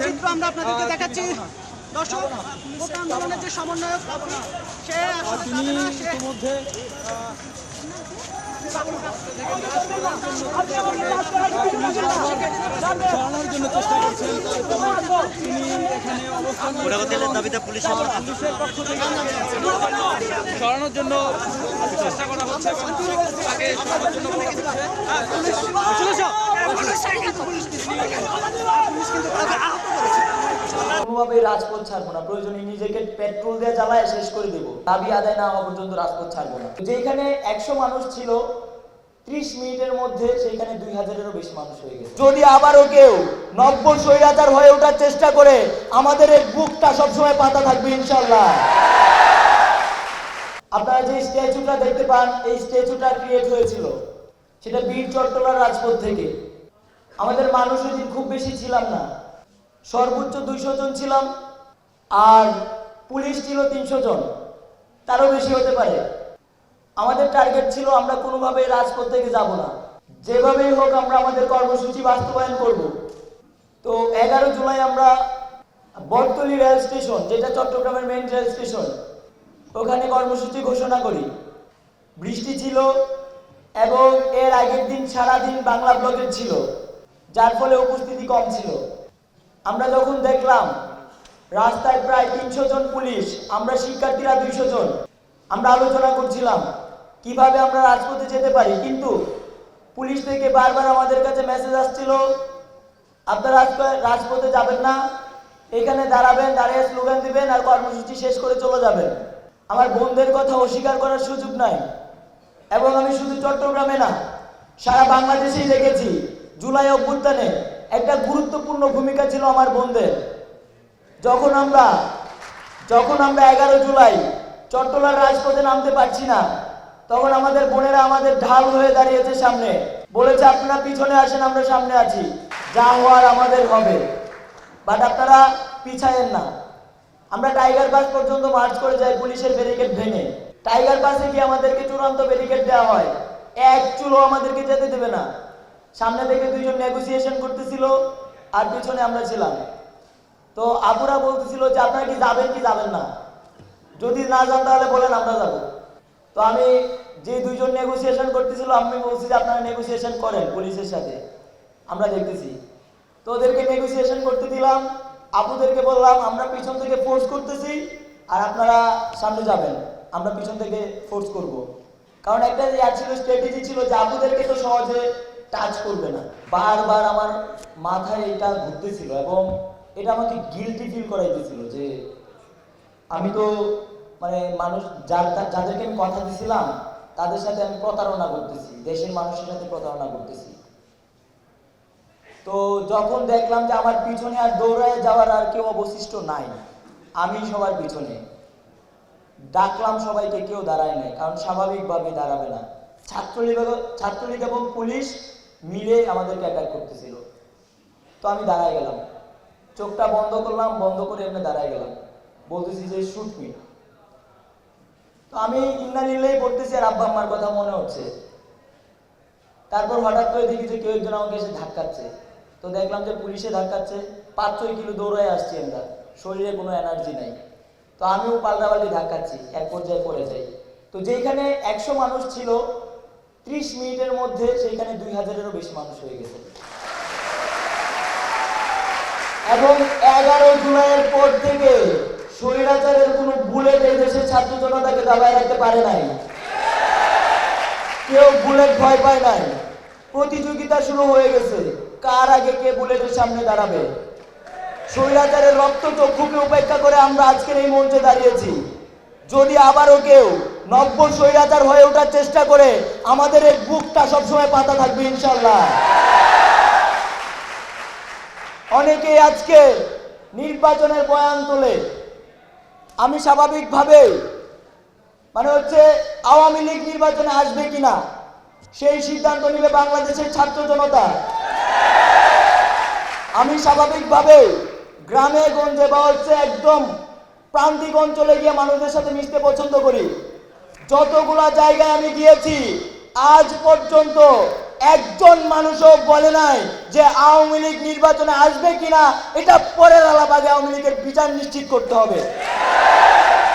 চিত্র আমরা আপনাদেরকে দেখাচ্ছি। দর্শক আন্দোলনের যে সমন্বয়ক সে তিনি সে ইতিমধ্যে সরানোর জন্য চেষ্টা করছেন হোটেলের দাবিতে পুলিশের পক্ষ সরানোর জন্য চেষ্টা করা হচ্ছে তাকে সরানোর জন্য। কোনোভাবে রাজপথ ছাড়বো না। প্রয়োজনে নিজেকে পেট্রোল দিয়ে জ্বালায় শেষ করে দেব। আদায় না হওয়া পর্যন্ত রাজপথ ছাড়বো না। যেখানে একশো মানুষ ছিল, ত্রিশ মিনিটের মধ্যে দুই হাজারেরও বেশি মানুষ হয়ে গেছে। যদি আবারও কেউ নব্বই স্বৈরাচার হয়ে ওঠার চেষ্টা করে, আমাদের এই বুকটা সবসময় পাতা থাকবে ইনশাল্লাহ আপনারা যে স্ট্যাচুটা দেখতে পান, এই স্ট্যাচুটা ক্রিয়েট হয়েছিল, সেটা বীর চট্টলার রাজপথ থেকে। আমাদের মানুষ ওই দিন খুব বেশি ছিলাম না। সর্বোচ্চ দুইশো জন ছিলাম আর পুলিশ ছিল তিনশো জন। তারও বেশি হতে পারে। আমাদের টার্গেট ছিল আমরা কোনোভাবেই রাজপথ থেকে যাব না। যেভাবেই হোক আমরা আমাদের কর্মসূচি বাস্তবায়ন করব। তো এগারো জুলাই আমরা বটতলি রেল স্টেশন, যেটা চট্টগ্রামের মেন রেল স্টেশন, ওখানে কর্মসূচি ঘোষণা করি। বৃষ্টি ছিল এবং এর আগের দিন সারাদিন বাংলা ব্লকের ছিল, যার ফলে উপস্থিতি কম ছিল। আমরা যখন দেখলাম রাস্তায় প্রায় তিনশো জন পুলিশ, আমরা শিক্ষার্থীরা দুইশো জন, আমরা আলোচনা করছিলাম কীভাবে আমরা রাজপথে যেতে পারি। কিন্তু পুলিশ থেকে বারবার আমাদের কাছে মেসেজ আসছিল, আপনারা রাজপথে যাবেন না, এখানে দাঁড়াবেন, দাঁড়িয়ে স্লোগান দিবেন আর কর্মসূচি শেষ করে চলে যাবেন। আমার বোনদের কথা অস্বীকার করার সুযোগ নাই এবং আমি শুধু চট্টগ্রামে না, সারা বাংলাদেশেই দেখেছি, জুলাই অভ্যুত্থানে একটা গুরুত্বপূর্ণ ভূমিকা ছিল আমার বোনদের যখন আমরা যখন আমরা এগারো জুলাই চট্টলার রাজপথে নামতে পারছি না, তখন আমাদের বোনেরা আমাদের ঢাল হয়ে দাঁড়িয়েছে সামনে। বলেছে, আপনারা পিছনে আসেন, আমরা সামনে আছি। যা হওয়ার আমাদের হবে। বাট আপনারা পিছায়েন না। আমরা টাইগার পাস পর্যন্ত মার্চ করে যাই পুলিশের ব্যারিকেড ভেঙে। টাইগার পাসে গিয়ে আমাদেরকে চূড়ান্ত ব্যারিকেড দেওয়া হয়। এক চুলো আমাদেরকে যেতে দেবে না। সামনে থেকে দুইজন নেগোসিয়েশন করতেছিল আর পিছনে আমরা ছিলাম। তো আপুরা বলতেছিল যে, আপনারা কি যাবেন কি যাবেন না? যদি না যান তাহলে বলেন আমরা যাব। তো আমি যে দুইজন নেগোসিয়েশন করতেছিল, আমি বলছি যে, আপনারা নেগোসিয়েশন করেন পুলিশের সাথে। আমরা দেখতেছি। তো ওদেরকে নেগোসিয়েশন করতে দিলাম। আপুদেরকে বললাম, আমরা পিছন থেকে ফোর্স করতেছি আর আপনারা সামনে যাবেন। আমরা পিছন থেকে ফোর্স করব। কারণ একটা যে ছিল স্ট্র্যাটেজি ছিল যে, আপুদেরকে তো সহজে টাচ করবে না। বারবার আমার মাথায় এটা ঘুরতেছিল এবং এটা আমাকে গিলটি ফিল করাইতেছিল যে আমি তো মানে মানুষ যার যাদেরকে আমি কথা দিছিলাম, তাদের সাথে আমি প্রতারণা করতেছি, দেশের মানুষের সাথে প্রতারণা করতেছি। তো যখন দেখলাম যে আমার পিছনে আর দৌড়ায় যাওয়ার আর কেউ অবশিষ্ট নাই, আমি সবার পিছনে। ডাকলাম সবাইকে, কেউ দাঁড়ায় নাই, কারণ স্বাভাবিকভাবে দাঁড়াবে না। ছাত্রলীগ ছাত্রলীগ এবং পুলিশ মিলে আমাদেরকে অ্যাটাক করতেছিল। তো আমি দাঁড়ায় গেলাম। চোখটা বন্ধ করলাম, বন্ধ করে এমনি দাঁড়ায় গেলাম। বলতেছি যে শুট মি তো আমি ইন্না নিলেই পড়তেছি আর আব্বা আম্মার কথা মনে হচ্ছে। তারপর হঠাৎ করে দেখি যে কেউ একজন আমাকে এসে ধাক্কাচ্ছে। তো দেখলাম যে পুলিশে ধাক্কাচ্ছে। পাঁচ ছয় কিলো দৌড়ায় আসছি আমরা। শরীরে কোনো এনার্জি নাই। তো আমিও পাল্টাপাল্টি ধাক্কাচ্ছি। এক পর্যায়ে পড়ে যাই। তো যেখানে একশো মানুষ ছিল ত্রিশ মিনিটের মধ্যে সেইখানে দুই হাজারেরও বেশি মানুষ হয়ে গেছে। এবং এগারো জুলাইয়ের পর থেকে স্বৈরাচারের কোনো বুলেট এই দেশের ছাত্র জনতাকে দাবায় রাখতে পারে নাই। কেউ বুলেট ভয় পায় নাই। প্রতিযোগিতা শুরু হয়ে গেছে। কার আগে কে বুলেটের সামনে দাঁড়াবে? স্বৈরাচারের রক্ত চক্ষুকে উপেক্ষা করে আমরা আজকের এই মঞ্চে দাঁড়িয়েছি। যদি আবারও কেউ নব্য স্বৈরাচার হয়ে ওঠার চেষ্টা করে, আমাদের এই বুকটা সবসময় পাতা থাকবে, ইনশাল্লাহ। অনেকেই আজকে নির্বাচনের বয়ান তোলে। আমি স্বাভাবিকভাবে মানে হচ্ছে আওয়ামী লীগ নির্বাচনে আসবে কিনা, সেই সিদ্ধান্ত নিবে বাংলাদেশের ছাত্র জনতা। আমি স্বাভাবিকভাবে গ্রামে গঞ্জে বা হচ্ছে একদম প্রান্তিক অঞ্চলে গিয়ে মানুষদের সাথে মিশতে পছন্দ করি। যতগুলা জায়গায় আমি গিয়েছি, আজ পর্যন্ত একজন মানুষও বলে নাই যে আওয়ামী লীগ নির্বাচনে আসবে কিনা, এটা পরের আলাপ আগে আওয়ামী লীগের বিচার নিশ্চিত করতে হবে।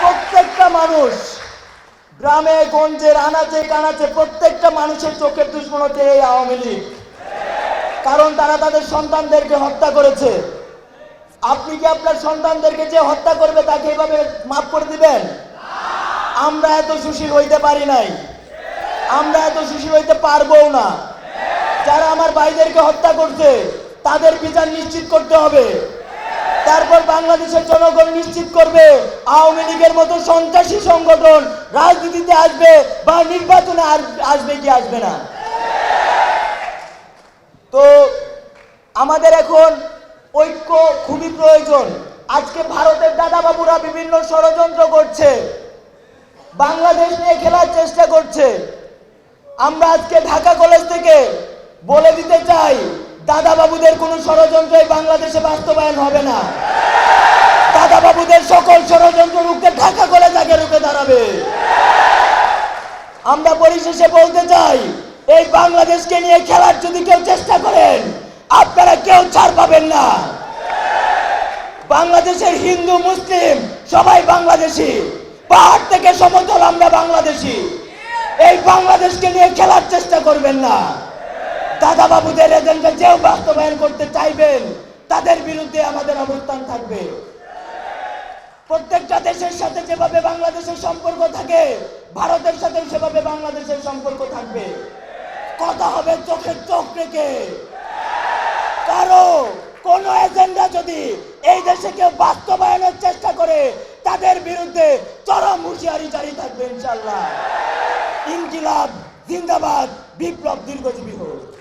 প্রত্যেকটা মানুষ, গ্রামে, গঞ্জে আনাচে কানাচে, প্রত্যেকটা মানুষের চোখের দুশ্মন হচ্ছে এই আওয়ামী লীগ। কারণ তারা তাদের সন্তানদেরকে হত্যা করেছে। আপনি কি আপনার সন্তানদেরকে যে হত্যা করবে তাকে এভাবে মাফ করে দিবেন? আমরা এত সুশীল হইতে পারি নাই। আমরা এত সুশীল হইতে পারব না। যারা আমার ভাইদেরকে হত্যা করছে, তাদের বিচার নিশ্চিত করতে হবে। তারপর বাংলাদেশের জনগণ নিশ্চিত করবে, আওয়ামী লীগের মতো সন্ত্রাসী সংগঠন রাজনীতিতে আসবে বা নির্বাচনে আস- আসবে কি আসবে না। তো আমাদের এখন ঐক্য খুবই প্রয়োজন। আজকে ভারতের দাদাবাবুরা বিভিন্ন ষড়যন্ত্র করছে। বাংলাদেশ নিয়ে খেলার চেষ্টা করছে। আমরা আজকে ঢাকা কলেজ থেকে বলে দিতে চাই, দাদাবাবুদের কোনো ষড়যন্ত্রই বাংলাদেশে বাস্তবায়ন হবে না। দাদাবাবুদের সকল ষড়যন্ত্র রুখতে ঢাকা কলেজ আগে রুখে দাঁড়াবে। আমরা পরিশেষে বলতে চাই, এই বাংলাদেশকে নিয়ে খেলার যদি কেউ চেষ্টা করেন আপনারা কেউ ছাড় পাবেন না। বাংলাদেশের হিন্দু, মুসলিম, সবাই বাংলাদেশি। পাহাড় থেকে সমতল আমরা বাংলাদেশি। এই বাংলাদেশকে নিয়ে খেলার চেষ্টা করবেন না। দাদা বাবুদের এজেন্ডা যেও বাস্তবায়ন করতে চাইবেন, তাদের বিরুদ্ধে আমাদের অবস্থান থাকবে। প্রত্যেকটা দেশের সাথে যেভাবে বাংলাদেশের সম্পর্ক থাকে, ভারতের সাথে সেভাবে বাংলাদেশের সম্পর্ক থাকবে। কথা হবে চোখের চোখ রেখে। কারও কোন এজেন্ডা যদি এই দেশে কেউ বাস্তবায়নের চেষ্টা করে, তাদের বিরুদ্ধে চরম হুঁশিয়ারি জারি থাকবে ইনশাল্লাহ ইনকিলাব, জিন্দাবাদ, বিপ্লব দীর্ঘজীবী হোক।